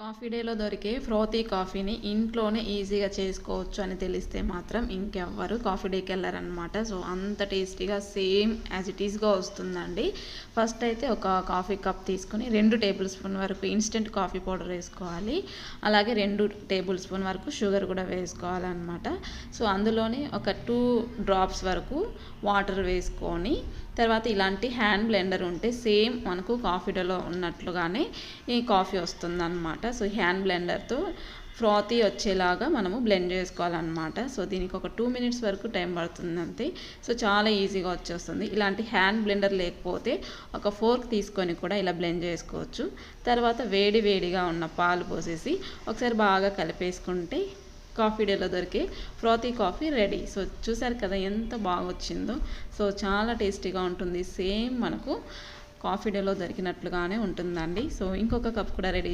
Coffee డేలో దొరికే ఫ్రోతీ కాఫీని ఇంట్లోనే ఈజీగా చేసుకోవచ్చు అని తెలిస్తే మాత్రం ఇంకెవ్వరు కాఫీ డేకి వెళ్ళారనమాట సో అంత టేస్టీగా సేమ్ యాజ్ ఇట్ ఈస్గా వస్తుందండి. ఫస్ట్ అయితే ఒక కాఫీ కప్ తీసుకొని రెండు టేబుల్ స్పూన్ వరకు ఇన్స్టెంట్ కాఫీ పౌడర్ వేసుకోవాలి. అలాగే రెండు టేబుల్ స్పూన్ వరకు షుగర్ కూడా వేసుకోవాలన్నమాట. సో అందులోనే ఒక టూ డ్రాప్స్ వరకు వాటర్ వేసుకొని తర్వాత ఇలాంటి హ్యాండ్ బ్లెండర్ ఉంటే సేమ్ మనకు కాఫీడలో ఉన్నట్లుగానే ఈ కాఫీ వస్తుందన్నమాట. సో హ్యాండ్ బ్లెండర్తో ఫ్రాతీ వచ్చేలాగా మనము బ్లెండ్ చేసుకోవాలన్నమాట. సో దీనికి ఒక టూ మినిట్స్ వరకు టైం పడుతుంది అంతే సో చాలా ఈజీగా వచ్చేస్తుంది. ఇలాంటి హ్యాండ్ బ్లెండర్ లేకపోతే ఒక ఫోర్క్ తీసుకొని కూడా ఇలా బ్లెండ్ చేసుకోవచ్చు. తర్వాత వేడి వేడిగా ఉన్న పాలు పోసేసి ఒకసారి బాగా కలిపేసుకుంటే కాఫీ డేలో దొరికే ఫ్రాతీ కాఫీ రెడీ. సో చూసారు కదా ఎంత బాగా వచ్చిందో సో చాలా టేస్టీగా ఉంటుంది. సేమ్ మనకు కాఫీ డేలో దొరికినట్లుగానే ఉంటుందండి. సో ఇంకొక కప్ కూడా రెడీ